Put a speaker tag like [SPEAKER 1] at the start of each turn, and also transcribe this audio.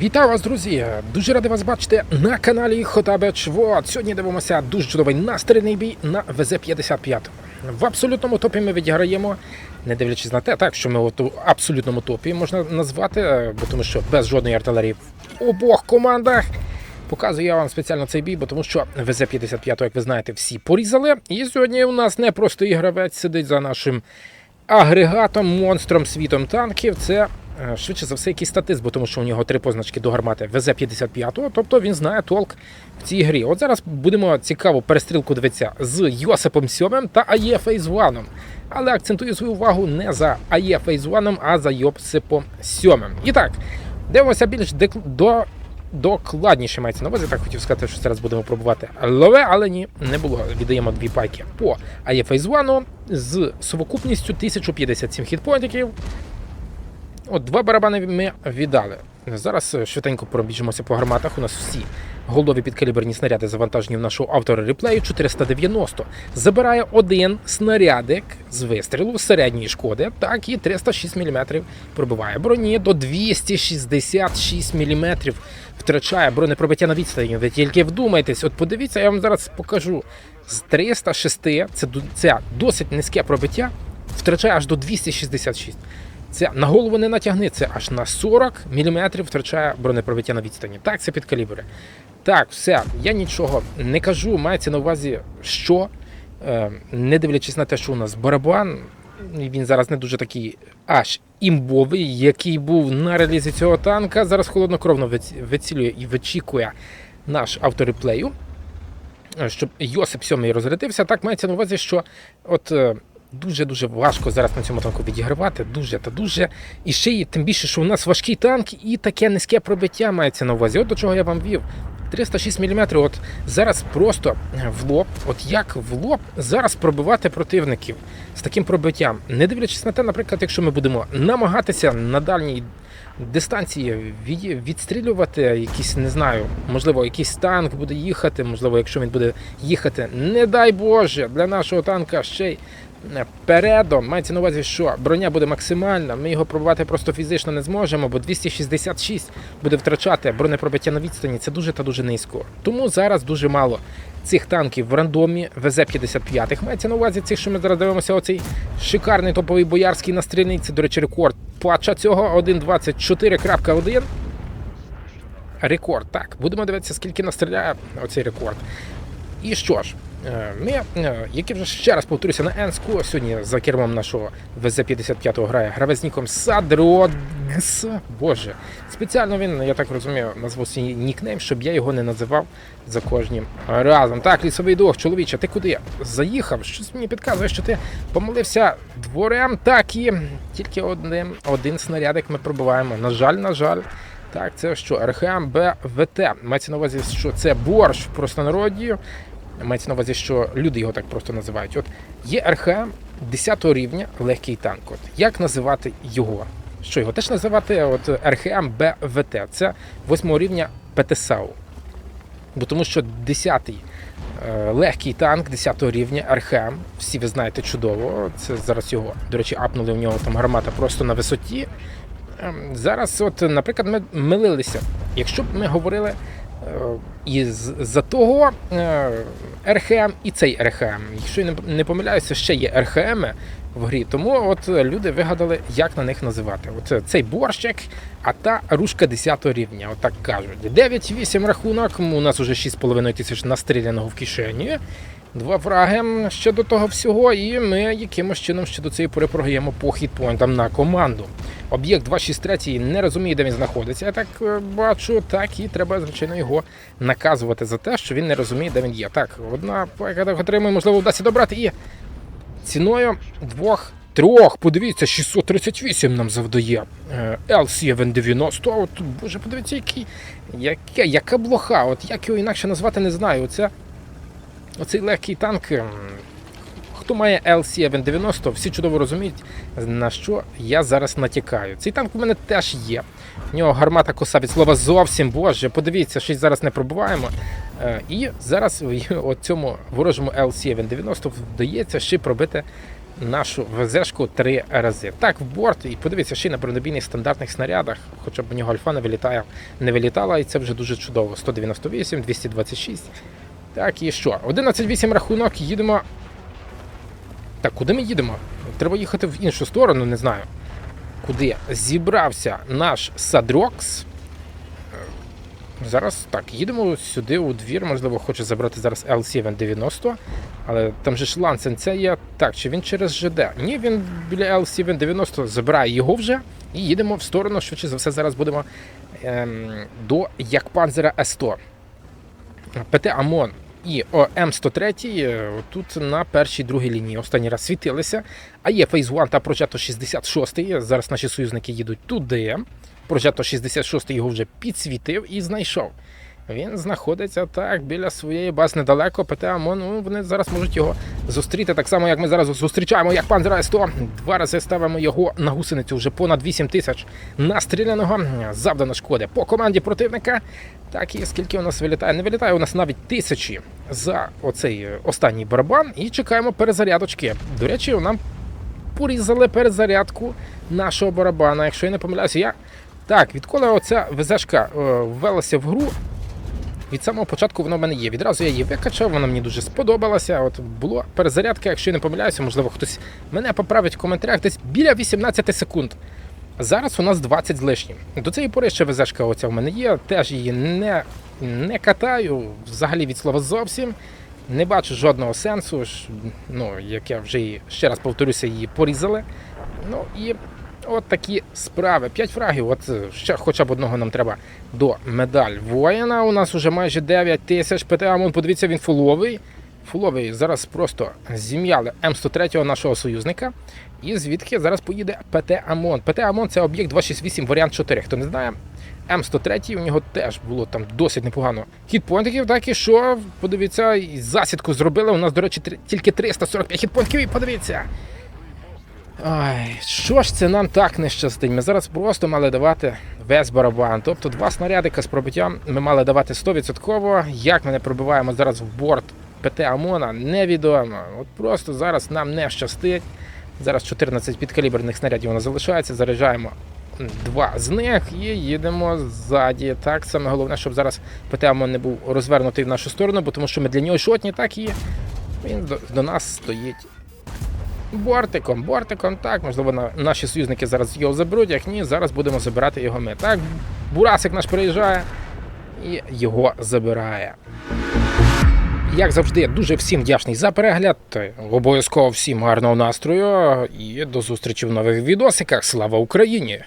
[SPEAKER 1] Вітаю вас, друзі! Дуже радий вас бачити на каналі Хотабеч Вот. Сьогодні дивимося дуже чудовий настрільний бій на ВЗ-55. В абсолютному топі ми відіграємо, не дивлячись на те, так що ми у абсолютному топі можна назвати, бо тому що без жодної артилерії в обох командах. Показую я вам спеціально цей бій, бо тому що ВЗ-55, як ви знаєте, всі порізали. І сьогодні у нас не просто ігравець сидить за нашим агрегатом, монстром світом танків. Це швидше за все якийсь статист, бо тому що у нього три позначки до гармати ВЗ-55, тобто він знає толк в цій грі. От зараз будемо цікаву перестрілку дивитися з Йосипом Сьомим та АЄ Фейз Ваном. Але акцентую свою увагу не за АЄ Фейз Ваном, а за Йосипом Сьомим. І так, дивимося більш дек- до докладніше мається на увазі. Так хотів сказати, що зараз будемо пробувати лове, але ні, не було. Віддаємо дві пайки по АЄ 1 з совокупністю 1057 хітпоінтиків. От два барабани ми віддали. Зараз швиденько пробіжимося по гарматах. У нас всі голові підкаліберні снаряди завантажені в нашого автора реплею 490. Забирає один снарядик з вистрілу середньої шкоди, так і 306 мм пробиває броні до 266 мм. Втрачає бронепробиття на відстані. Ви тільки вдумайтесь, от подивіться, я вам зараз покажу. З 306 це, це досить низьке пробиття, втрачає аж до 266. Це на голову не натягни, це аж на 40 мм втрачає бронепробиття на відстані. Так, це підкалібри. Так, все, я нічого не кажу, мається на увазі, що е, не дивлячись на те, що у нас барабан, він зараз не дуже такий аж імбовий, який був на релізі цього танка. Зараз холоднокровно вицілює і вичікує наш автореплею, е, щоб Йосип сьомий розрядився. Так мається на увазі, що от. Дуже-дуже важко зараз на цьому танку відігравати, дуже та дуже. І ще й тим більше, що у нас важкий танк і таке низьке пробиття мається на увазі. От до чого я вам вів. 306 мм, от зараз просто в лоб, от як в лоб зараз пробивати противників з таким пробиттям. Не дивлячись на те, наприклад, якщо ми будемо намагатися на дальній дистанції від- відстрілювати якийсь, не знаю, можливо, якийсь танк буде їхати, можливо, якщо він буде їхати, не дай Боже, для нашого танка ще й е, передом. Мається на увазі, що броня буде максимальна, ми його пробувати просто фізично не зможемо, бо 266 буде втрачати бронепробиття на відстані. Це дуже та дуже низько. Тому зараз дуже мало цих танків в рандомі ВЗ-55. Мається на увазі цих, що ми зараз дивимося, оцей шикарний топовий боярський настрільний. Це, до речі, рекорд патча цього 1.24.1. Рекорд. Так, будемо дивитися, скільки настріляє оцей рекорд. І що ж, ми, е, як я вже ще раз повторюся на Енску, сьогодні за кермом нашого ВЗ-55 грає гравець ніком. Боже, спеціально він, я так розумію, назвав свій нікнейм, щоб я його не називав за кожним разом. Так, лісовий дог, чоловіче, ти куди? Заїхав? Щось мені підказує, що ти помилився дворем, так і тільки одним, один снарядик ми пробиваємо. На жаль, на жаль. Так, це що? РХМ БВТ. Мається на увазі, що це борщ в простонароді. Мається на увазі, що люди його так просто називають. От є РХМ 10 рівня легкий танк. От як називати його? Що його теж називати от РХМ БВТ? Це 8 рівня ПТСАУ. Бо тому що 10-й е, легкий танк 10 рівня РХМ, всі ви знаєте чудово. Це зараз його, до речі, апнули у нього там гармата просто на висоті. Ем, Зараз, от, наприклад, ми милилися. Якщо б ми говорили е, із за того е, РХМ і цей РХМ. Якщо я не- помиляюся, ще є РХМ в грі. Тому от е, люди вигадали, як на них називати. От цей борщик, а та рушка 10 рівня. Отак кажуть. 9-8 рахунок. У нас уже 6,5 тисяч настріляного в кишені. Два фраги ще до того всього, і ми якимось чином ще до цієї пори програємо по хітпоінтам на команду. Об'єкт 263 не розуміє, де він знаходиться. Я так е, бачу, так і треба, звичайно, його наказувати за те, що він не розуміє, де він є. Так, одна так отримує, можливо, вдасться добрати і ціною двох. Трьох, подивіться, 638 нам завдає. Е, LC-90. От, боже, подивіться, який, яке, яка блоха. От як його інакше назвати, не знаю. Оце, оцей легкий танк. ем, Хто має LC-90, всі чудово розуміють, на що я зараз натякаю. Цей танк у мене теж є. У нього гармата коса від слова зовсім боже. Подивіться, щось зараз не пробуваємо. Е, І зараз в цьому ворожому LC-90 вдається ще пробити нашу ВЗшку три рази. Так, в борт, і подивіться, ще й на бронебійних стандартних снарядах, хоча б у нього альфа не вилітає, не вилітала, і це вже дуже чудово. 198, 226. Так, і що? 11-8 рахунок, їдемо. Так, куди ми їдемо? Треба їхати в іншу сторону, не знаю. Куди зібрався наш Садрокс. Зараз так, їдемо сюди у двір, можливо, хоче забрати зараз L790, але там же ж Лансен це є. Так, чи він через ЖД? Ні, він біля L790 забирає його вже і їдемо в сторону, швидше за все, зараз будемо ем, до Якпанзера С100. ПТ АМОН і М103 е, тут на першій другій лінії останній раз світилися. А є Phase 1 та Progetto 66. Зараз наші союзники їдуть туди. Progetto 66 його вже підсвітив і знайшов. Він знаходиться так біля своєї бази недалеко. ПТ АМОН, ну, вони зараз можуть його зустріти, так само, як ми зараз зустрічаємо, як пан Зрай 100. Два рази ставимо його на гусеницю вже понад 8 тисяч настріляного. Завдано шкоди по команді противника. Так і скільки у нас вилітає? Не вилітає у нас навіть тисячі за оцей е, останній барабан. І чекаємо перезарядочки. До речі, нам порізали перезарядку нашого барабана. Якщо я не помиляюся, я. Так, відколи оця ВЗшка е, ввелася в гру, від самого початку вона в мене є. Відразу я її викачав, вона мені дуже сподобалася. От було перезарядка, якщо я не помиляюся, можливо, хтось мене поправить в коментарях десь біля 18 секунд. Зараз у нас 20 з лишнім. До цієї пори ще ВЗшка оця в мене є, теж її не, не катаю, взагалі від слова зовсім. Не бачу жодного сенсу. Ну, як я вже ще раз повторюся, її порізали. Ну і от такі справи. П'ять фрагів. От ще хоча б одного нам треба до медаль воїна. У нас уже майже 9 тисяч. ПТА, подивіться, він фуловий. Фуловий зараз просто зім'яли М103 нашого союзника. І звідки зараз поїде ПТ АМОН. ПТ АМОН це об'єкт 268 варіант 4. Хто не знає, М103 у нього теж було там досить непогано. Хітпойнтиків, так і що, подивіться, і засідку зробили. У нас, до речі, тільки 345 хітпойнтиків, і подивіться. Ай, що ж це нам так не щастить? Ми зараз просто мали давати весь барабан. Тобто два снарядика з пробиттям ми мали давати 100%. Як ми не пробиваємо зараз в борт ПТ ОМОНа, невідомо. От просто зараз нам не щастить. Зараз 14 підкаліберних снарядів у нас залишається. Заряджаємо два з них і їдемо ззаді. Так, саме головне, щоб зараз ПТ ОМОН не був розвернутий в нашу сторону, бо тому що ми для нього шотні, так і він до, до нас стоїть Бортиком, бортиком, так, можливо, на, наші союзники зараз його заберуть, як ні, зараз будемо забирати його ми. Так, Бурасик наш приїжджає і його забирає. Як завжди, дуже всім вдячний за перегляд. Обов'язково всім гарного настрою і до зустрічі в нових відосиках. Слава Україні!